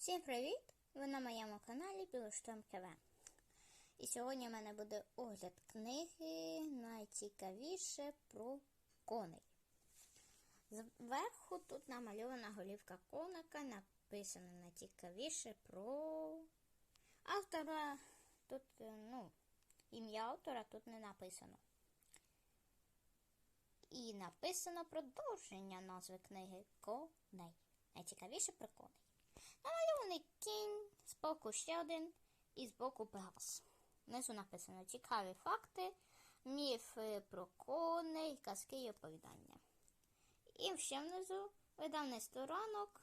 Всім привіт! Ви на моєму каналі Білоштом КВ. І сьогодні в мене буде огляд книги найцікавіше про коней. Зверху тут намальована голівка коника, написано найцікавіше про автора. Тут, е, ну, ім'я автора тут не написано. І написано продовження назви книги Коней. Найцікавіше про коней. Збоку ще один і збоку Пегас. Внизу написано цікаві факти, міфи про коней, казки і оповідання. І ще внизу видавництво ранок,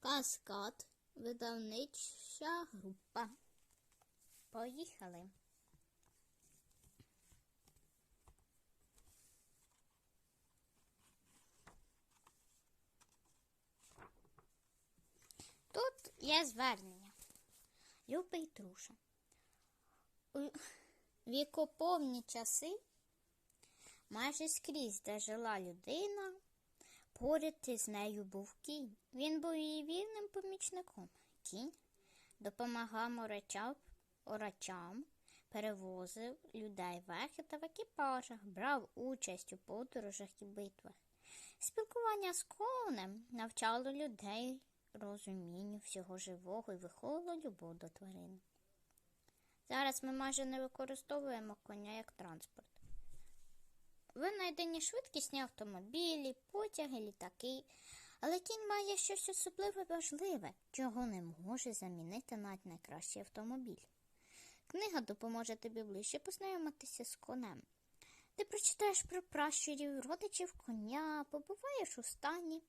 каскад, видавнича група. Поїхали. Тут є звернення. Любий друже. У вікоповні часи майже скрізь, де жила людина, поряд із нею був кінь. Він був її вірним помічником. Кінь допомагав орачам, орачам, перевозив людей верхи та в екіпажах, брав участь у подорожах і битвах. Спілкування з конем навчало людей розумінню всього живого і виховувало любов до тварин. Зараз ми майже не використовуємо коня як транспорт. Винайдені швидкісні автомобілі, потяги, літаки, але кінь має щось особливе важливе, чого не може замінити навіть найкращий автомобіль. Книга допоможе тобі ближче познайомитися з конем. Ти прочитаєш про пращурів, родичів коня, побуваєш у стані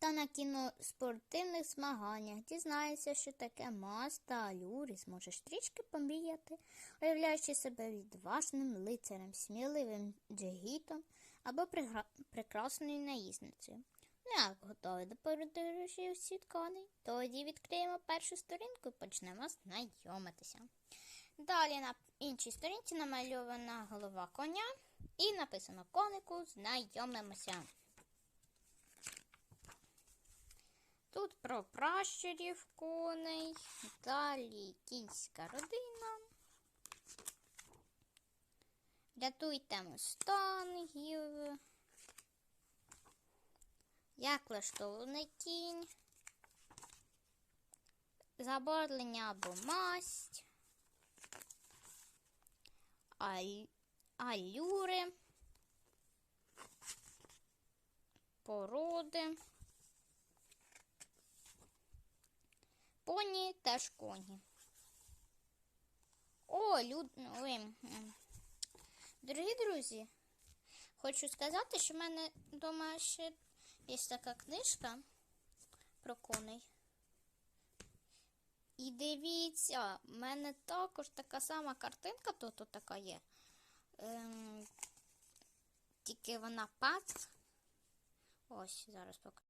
та на кіноспортивних змаганнях дізнаєшся, що таке мас та алюр зможеш трішки помріяти, уявляючи себе відважним лицарем, сміливим джигітом або пригра... прекрасною наїзницею. Ну, як готові до подорожі у світ коней? Тоді відкриємо першу сторінку і почнемо знайомитися. Далі на іншій сторінці намальована голова коня і написано конику знайомимося. Тут про пращурів коней, далі кінська родина. Рятуйте мустангів. Як влаштований кінь. Заборлення або масть. Аль... Алюри. Породи. Поні теж коні. О, люд... Ой. Дорогі друзі, хочу сказати, що в мене вдома ще є така книжка про коней. І дивіться, в мене також така сама картинка тут така є. Ем, тільки вона пац. Ось, зараз покажу.